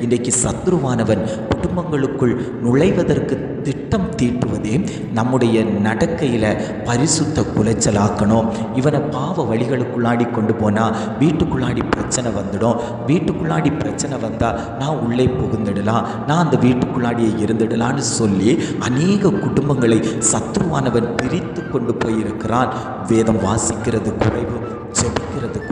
இன்றைக்கு சத்ருவானவன் குடும்பங்களுக்குள் நுழைவதற்கு திட்டம் தீட்டுவதே நம்முடைய நடக்கையில் பரிசுத்த குலைச்சலாக்கணும். இவனை பாவ வழிகளுக்குள்ளாடி கொண்டு போனால் வீட்டுக்குள்ளாடி பிரச்சனை வந்துடும். வீட்டுக்குள்ளாடி பிரச்சனை வந்தால் நான் உள்ளே புகுந்துடலாம். நான் அந்த வீட்டுக்குள்ளாடியே இருந்துடலான்னு சொல்லி அநேக குடும்பங்களை சத்ருவானவன் பிரித்து கொண்டு போயிருக்கிறான். வேதம் வாசிக்கிறது குறைவு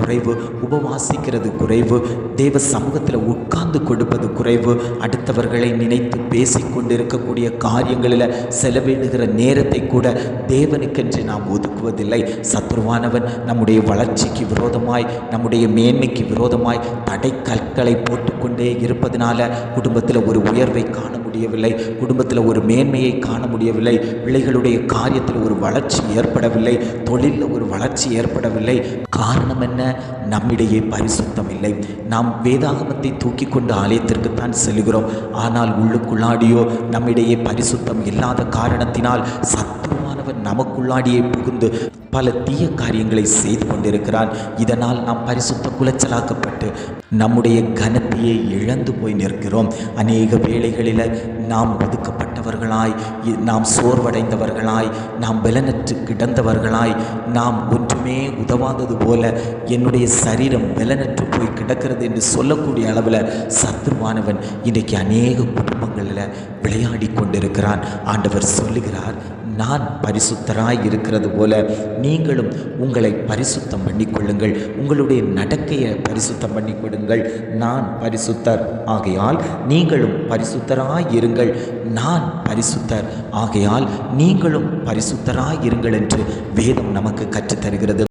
குறைவு உபவாசிக்கிறது குறைவு தேவ சமூகத்தில் உட்கார்ந்து கொடுப்பது குறைவு. அடுத்தவர்களை நினைத்து பேசிக்கொண்டு இருக்கக்கூடிய காரியங்களில் செலவிடுகிற நேரத்தை கூட தேவனுக்கென்று நாம் ஒதுக்குவதில்லை. சத்ருவானவன் நம்முடைய வளர்ச்சிக்கு விரோதமாய் நம்முடைய மேன்மைக்கு விரோதமாய் தடை கற்களை போட்டுக்கொண்டே இருப்பதனால குடும்பத்தில் ஒரு உயர்வை காண முடியவில்லை. குடும்பத்தில் ஒரு மேன்மையை காண முடியவில்லை. பிள்ளைகளுடைய காரியத்தில் ஒரு வளர்ச்சி ஏற்படவில்லை. தொழிலில் ஒரு வளர்ச்சி ஏற்படவில்லை. காரணம் என்ன? நம்மிடையே பரிசுத்தம் இல்லை நாம் வேதாகமத்தை தூக்கி கொண்டு ஆலயத்திற்குத்தான் செல்கிறோம் ஆனால் உள்ளுக்குள்ளாடியோ நம்மிடையே பரிசுத்தம் இல்லாத காரணத்தினால் சத்துருவானவன் நமக்குள்ளாடியே புகுந்து பல தீய காரியங்களை செய்து கொண்டிருக்கிறான் இதனால் நாம் பரிசுத்த குலைச்சலாக்கப்பட்டு நம்முடைய கனத்தையே இழந்து போய் நிற்கிறோம். அநேக வேளைகளில் நாம் ஒதுக்கப்பட்டவர்களாய் நாம் சோர்வடைந்தவர்களாய் நாம் பலனற்று கிடந்தவர்களாய் நாம் ஒன்றுமே உதவாதது போல என்னுடைய சரீரம் பலனற்று போய் கிடக்கிறது என்று சொல்லக்கூடிய அளவில் சத்துருவானவன். இன்றைக்கு அநேக குடும்பங்களில் விளையாடி கொண்டிருக்கிறான். ஆண்டவர் சொல்லுகிறார் நான் பரிசுத்தராய் இருக்கிறது போல நீங்களும் உங்களை பரிசுத்தம் பண்ணிக்கொள்ளுங்கள் உங்களுடைய நடக்கையை பரிசுத்தம் பண்ணிக்கொடுங்கள் நான் பரிசுத்தர். ஆகையால் நீங்களும் பரிசுத்தராய் இருங்கள். நான் பரிசுத்தர். ஆகையால் நீங்களும் பரிசுத்தராய் இருங்கள் என்று வேதம் நமக்கு கற்றுத் தருகிறது